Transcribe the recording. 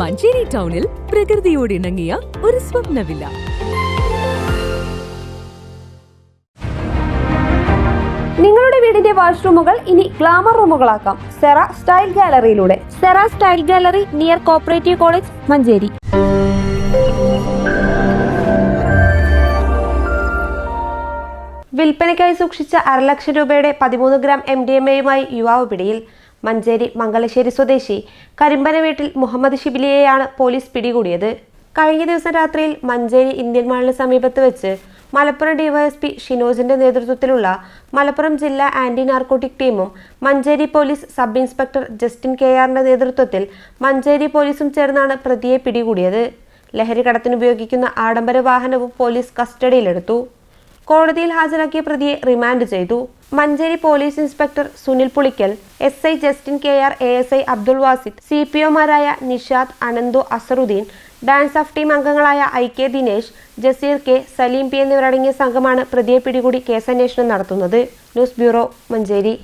മഞ്ചേരി ടൗണിൽ പ്രകൃതിയോട് ഇണങ്ങിയ ഒരു സ്വപ്നവില്ല. നിങ്ങളുടെ വീടിന്റെ വാഷ്റൂമുകൾ ഇനി ഗ്ലാമർ റൂമുകളാക്കാം. Sera style ഗാലറിയിലൂടെ. Sera style gallery near cooperative college Manjeri. വിൽപ്പനയ്ക്കായി സൂക്ഷിച്ച അരലക്ഷം രൂപയുടെ പതിമൂന്ന് ഗ്രാം എം ഡി എം എയുമായി യുവാവ് പിടിയിൽ. മഞ്ചേരി മംഗലശ്ശേരി സ്വദേശി കരിമ്പന വീട്ടിൽ മുഹമ്മദ് ഷിബിലിയെയാണ് പോലീസ് പിടികൂടിയത്. കഴിഞ്ഞ ദിവസം രാത്രിയിൽ മഞ്ചേരി ഇന്ത്യൻ മാളിന് സമീപത്ത് വെച്ച് മലപ്പുറം ഡിവൈഎസ്പി ഷിനോജിന്റെ നേതൃത്വത്തിലുള്ള മലപ്പുറം ജില്ലാ ആന്റി നാർക്കോട്ടിക് ടീമും Manjeri police sub inspector Justin K ആറിന്റെ നേതൃത്വത്തിൽ മഞ്ചേരി പോലീസും ചേർന്നാണ് പ്രതിയെ പിടികൂടിയത്. ലഹരി കടത്തിനുപയോഗിക്കുന്ന ആഡംബര വാഹനവും പോലീസ് കസ്റ്റഡിയിലെടുത്തു. കോടതിയിൽ ഹാജരാക്കിയ പ്രതിയെ റിമാൻഡ് ചെയ്തു. Manjeri police inspector Sunil Pulikkal S I Justin K R A S I Abdul Wasid C P ഒമാരായ Nishad Ananthu Azharuddin DANSAF team അംഗങ്ങളായ I K Dinesh Jaseer K Saleem P എന്നിവരടങ്ങിയ സംഘമാണ് പ്രതിയെ പിടികൂടി കേസന്വേഷണം നടത്തുന്നത്. News bureau Manjeri.